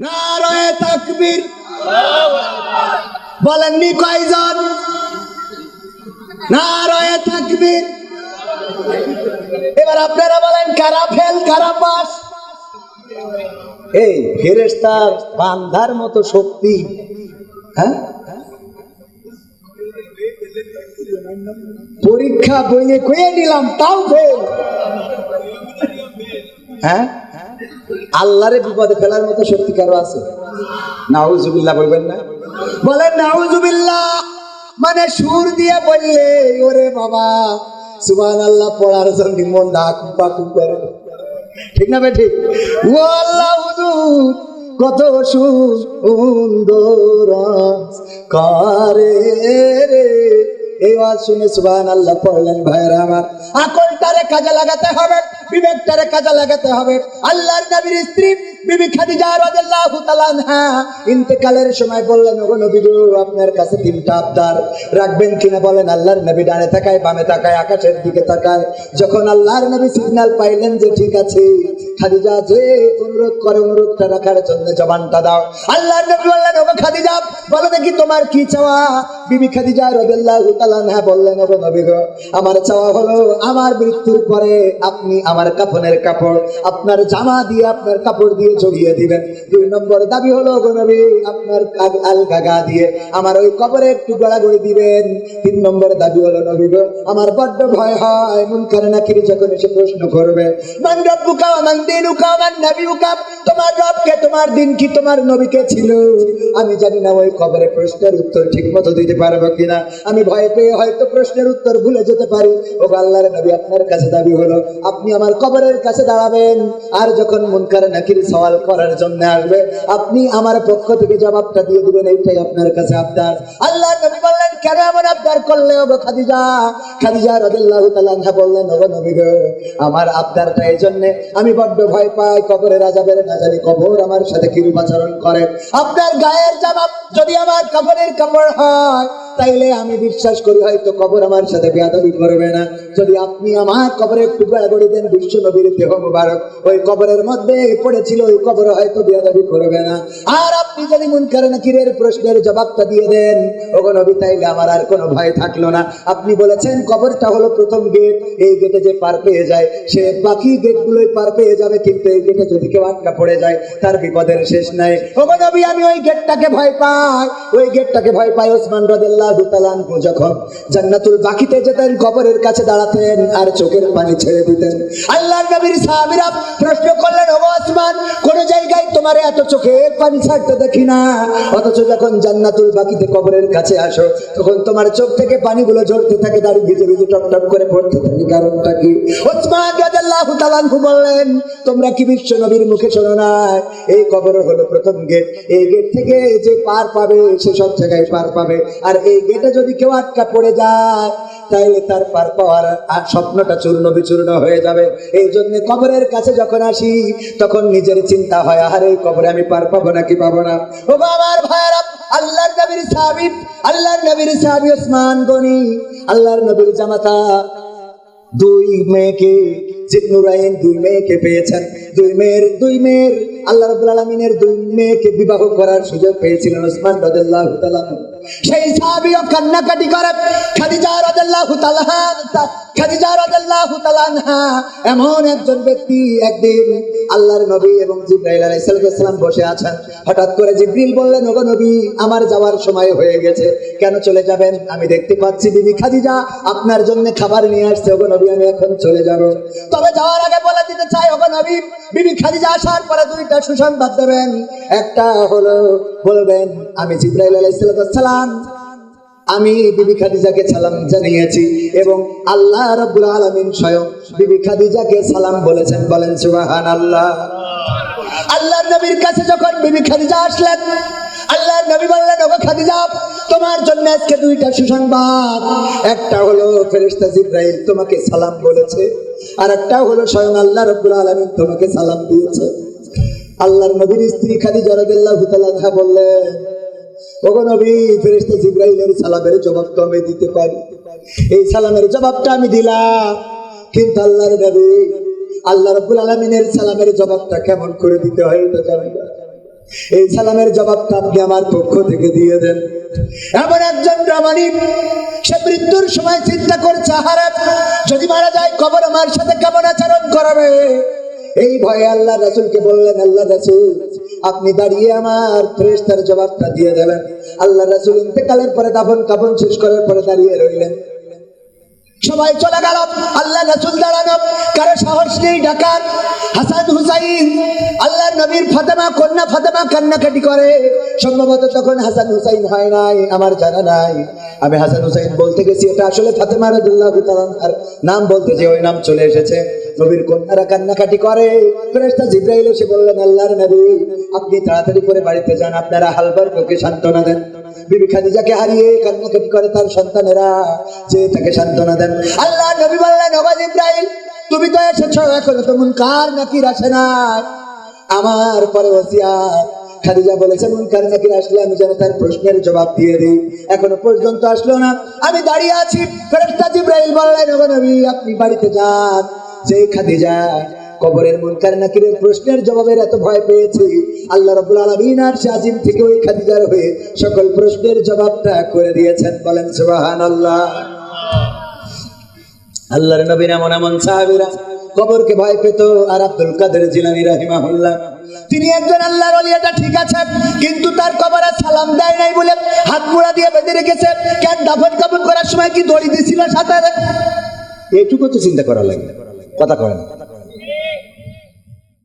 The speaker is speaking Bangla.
নারায়ে তাকবীর। বলেননি কয়জন? নারায়ে তাকবীর। এবার আপনারা বলেন, কারা ফেল, কারা পাস? এই ফেরেস্তার বান্ধার মতো শক্তি। হ্যাঁ? পরীক্ষা বইয়ে কয়ে নিলাম, তাও ফেল। হ্যাঁ? আল্লাহরে বিপদে ফেলার মতো শক্তি কারও আছে? নাউজুবিল্লাহ বলবেন না? বলেন, নাউজুবিল্লাহ। মানে সুর দিয়ে বললে, ওরে বাবা সুবহান আল্লাহ পড়ার জন্য মন ডাক পাকু করে ঠিক না বে ঠিক ও আল্লাহ হুজুর কত সুন্দর করে রে। এই ওয়াজ শুনে সুবহান আল্লাহ পড়লেন, ভাইরা আমার, আকলটারে কাজে লাগাতে হবে। বিবেকটারে কাজে লাগাতে হবে। আল্লাহর নবীর স্ত্রী বিবি খাদিজা রাদিয়াল্লাহু তাআলা ইন্তেকালের সময় বললেন নবী গো আপনার কাছে তিনটা আবদার। রাখবেন কিনা বলেন, আল্লাহর নবী ডানে তাকায়, বামে তাকায়, আকাশের দিকে তাকায়। যখন আল্লাহর নবী সিগন্যাল পাইলেন যে, ঠিক আছে, খাদিজা, যে অনুরোধ করে অনুরোধটা রাখার জন্য জবানটা দাও। আল্লাহর নবী বললেন খাদিজা, বলো দেখি তোমার কি চাওয়া? বিবি খাদিজা রাদিয়াল্লাহু তাআলা বললেন, ওগো নবী গো আমার চাওয়া হলো আমার মৃত্যুর পরে আপনি আমার কাফনের কাপড়, আপনার জামা দিয়ে আপনার কাপড় দিয়ে জড়িয়ে দিবেন। দুই নম্বর দাবি হলো, গো আপনার আলগা গা দিয়ে আমার ওই কবরে একটু গড়াগড়ি দিবেন। তিন নম্বর দাবি হলো, নবী গো, আমার বড্ড ভয় হয়। মন করে না কিরি যখন এসে প্রশ্ন করবে, মান মান তোমার রবকে তোমার দিন কি, তোমার নবীকে ছিল? আমি জানি না ওই কবরে প্রশ্নের উত্তর ঠিক মতো দিতে পারব কিনা। আমি ভয় পেয়ে হয়তো প্রশ্নের উত্তর ভুলে যেতে পারি। ও আল্লাহর নবী, আপনার কাছে দাবি হলো, আপনি আমার কবরের কাছে দাঁড়াবেন। আর যখন মুনকার নাকির সওয়াল করার জন্য আসবে। আপনি আমার পক্ষ থেকে জবাবটা দিয়ে দিবেন, এইটাই আপনার কাছে আবদার। আল্লাহ নবী বললেন, কেন এমন আবদার করলে ও খাদিজা? খাদিজা রাদিয়াল্লাহু তাআলা বললেন ও নবী গো, আমার আবদারটা এই জন্য আমি বড্ড ভয় পাই কবরের আজাবের না জানি কবর আমার সাথে কিরূপ আচরণ করে। আপনার গায়ের জবাব যদি আমার কাপড়ের কাপড় হয় তাইলে আমি বিশ্বাস করি, হয়তো কবর আমার সাথে বেয়াদবি করবে না। যদি আপনি আমার কবরে একটু গড়ি দেন, বিশ্ব নবীর দেহ মুবারক। ওই কবরের মধ্যে পড়েছিল, ওই কবর হয়তো বেয়াদবি করবে না। আর আপনি যদি মন করেন কিরের প্রশ্নের জবাবটা দিয়ে দেন, ওগো নবী, তাইলে আমার আর কোনো ভয় থাকল না। আপনি বলেছেন কবরটা হলো প্রথম গেট, এই গেটে যে পার পেয়ে যায়, সে বাকি গেটগুলোই পার পেয়ে যাবে, কিন্তু এই গেটে যদি কেউ আটকা পড়ে যায়, তার বিপদের শেষ নাই। ওগো নবী, আমি ওই গেটটাকে ভয় পাই। ওই গেটটাকে ভয় পাই ওসমান রাদিয়াল্লাহু তাআলা আনহু যখন জান্নাতুল বাকিতে যেতেন, কবরের কাছে দাঁড়াতেন আর চোখের পানি ছেড়ে দিতেন। আল্লাহর নবীর সাহাবীরা প্রশ্ন করলেন ওগো ওসমান, কোন জায়গায় তোমার এত চোখের পানি ছাড়তে দেখি না? অথচ যখন জান্নাতুল বাকিতে কবরের কাছে আসো, তখন তোমার চোখ থেকে পানিগুলো ঝরতে থাকে দাঁড়িয়ে ভিজে ভিজে টপ টপ করে পড়তে থাকে। কারণটা কি? বললেন, তোমরা কি বিশ্ব নবীর মুখে শোনো না? এই কবর হলো প্রথম গেট। এই গেট থেকে যে পার পাবে, সে সব জায়গায় পার পাবে। আর এই গেটে যদি কেউ আটকা পড়ে যায়, তাইলে তার পার পাওয়ার আর স্বপ্নটা চূর্ণ বিচূর্ণ হয়ে যাবে। এই জন্য কবরের কাছে যখন আসি, তখন নিজের চিন্তা হয় আর এই কবরে আমি পার পাবো নাকি পাবো না? ও আমার ভাইরা আল্লাহর নবীর সাহাবী, আল্লাহর নবীর সাহাবী ওসমান গনি, আল্লাহর নবীর জামাতা দুই মেয়েকে জিবনুরাইন দুই মেয়েকে পেয়েছেন। দুই মেয়ের দুই মেয়ের, আল্লাহ রাব্বুল আলামিনের দুই মেয়েকে বিবাহ করার সুযোগ পেয়েছিলেন ওসমান রাদিয়াল্লাহু তাআলা। সেই সাহাবীও কান্নাকাটি করে খাদিজা রাদিয়াল্লাহু তাআলা আমি দেখতে পাচ্ছি বিবি খাদিজা আপনার জন্য খাবার নিয়ে আসছে। ওগো নবী, আমি এখন চলে যাব। তবে যাওয়ার আগে বলে দিতে চাই, ওগো নবী, বিবি খাদিজা আসার পরে দুইটা সুসংবাদ দেবেন। একটা হলো, বলবেন, আমি জিব্রাইল আলাইহিস সালাম আমি বিবি খাদিজাকে সালাম জানিয়েছি এবং আল্লাহ রাব্বুল আলামিন স্বয়ং বিবি খাদিজাকে সালাম বলেছেন, বলেন সুবহানাল্লাহ। আল্লাহর নবীর কাছে যখন বিবি খাদিজা আসলেন, আল্লাহর নবী বললেন, ওগো খাদিজা, তোমার জন্য আজকে দুইটা সুসংবাদ। একটা হলো ফেরেশতা জিব্রাইল তোমাকে সালাম বলেছে আর একটা হলো স্বয়ং আল্লাহ রাব্বুল আলামিন তোমাকে সালাম দিয়েছে। আল্লাহর নবীর স্ত্রী খাদিজা রাদিয়াল্লাহু তাআলা বললেন আপনি আমার পক্ষ থেকে দিয়ে দেন। এমন একজন রামানিক সে মৃত্যুর সময় চিন্তা করছে হারে যদি মারা যায় কবর আমার সাথে কেমন আচরণ করাবে? এই ভয়ে আল্লাহ রাসুলকে বললেন, আল্লাহ রাসুল আপনি দাঁড়িয়ে আমার ফেরেশতার জবাবটা দিয়ে দেবেন। আল্লাহ রাসুল ইন্তেকালের পরে দাফন কাফন শেষ করার পরে দাঁড়িয়ে রইলেন। সবাই চলে গেল। আল্লাহ রাসুল দাঁড়ানো কারও সাহস নেই ডাকার হাসান হুসাইন আল্লাহ নবীর ফাতেমা, কন্যা ফাতেমা কান্নাকাটি করে। সম্ভবত তখন হাসান হুসাইন হয় নাই, আমার জানা নাই। আমি হাসান হুসাইন বলতে গেছি, এটা আসলে ফাতেমা তাআলার নাম বলতে যে ওই নাম চলে এসেছে। নবীর কন্যারা কান্নাকাটি করে। ফেরেশতা জিব্রাইল এসে বললেন, আল্লাহর নবী, আপনি তাড়াতাড়ি করে বাড়িতে যান, আপনারা হালবার ওকে সান্ত্বনা দেন। বিবি খাদিজাকে হারিয়ে কান্নাকাটি করে তার সন্তানেরা, যে তাকে সান্ত্বনা দেন। আল্লাহ নবী বললেন ওবাদ ইব্রাহিম তুমি তো এসেছ, এখনও তো মুনকার নাকির আসে নাই। আমার পরে ওসিয়াত খাদিজা বলেছে, মুনকার নাকির আসলে আমি যেন তার প্রশ্নের জবাব দিয়ে দিই। এখনও পর্যন্ত আসলো না। আমি দাঁড়িয়ে আছি। ফেরেশতা জিব্রাইল বললেন, ওগো নবী, আপনি বাড়িতে যান। যে খাদিজা কবরের মুনকার নাকিরের প্রশ্নের জবাবের এত ভয় পেয়েছি, আল্লাহ রাব্বুল আলামিন আর শাজিম থেকে ওই খাদিজার হয়ে সকল প্রশ্নের জবাবটা করে দিয়েছেন, বলেন সুবহানাল্লাহ। আল্লাহর নবীর এমন এমন সাহাবীরা কবরকে ভয় পেত, আর আব্দুল কাদের জিলানী রাহিমাহুল্লাহ। তিনি একজন আল্লাহর ওলি ঠিক আছে কিন্তু তার কবরে সালাম দেয় নাই বলে হাত মুড়া দিয়ে বেঁধে রেখেছে, কেন দাফন কাফন করার সময় কি দড়ি দিছিল সাথে এইটুকু তো চিন্তা করা লাগে কথা কয়